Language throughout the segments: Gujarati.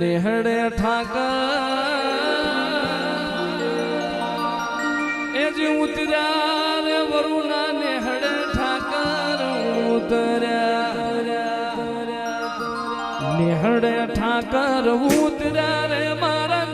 નેહડે ઠાકર. એ જે ઉતર્યા રે વરુણા નેહડે ઠાકર ઉતર્યા. નેહડે ઠાકર ઉતર્યા રે મારા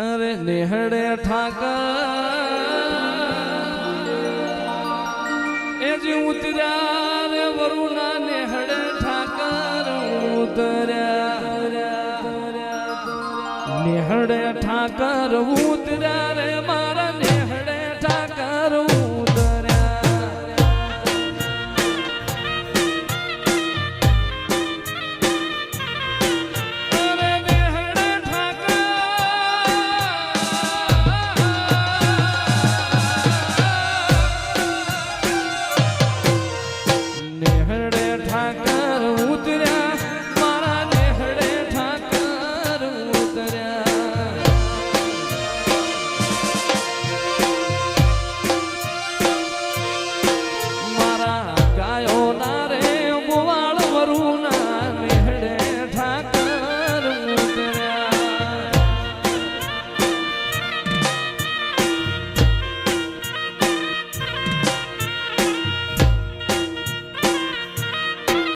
અરે નેહડે ઠાકર. એ જે ઉતર્યા રે વરુણા નેહડે ઠાકર ઉતર્યા. નેહડે ઠાકર ઉતર્યા રે મારા નેહડે ઠાકર ઉતર્યા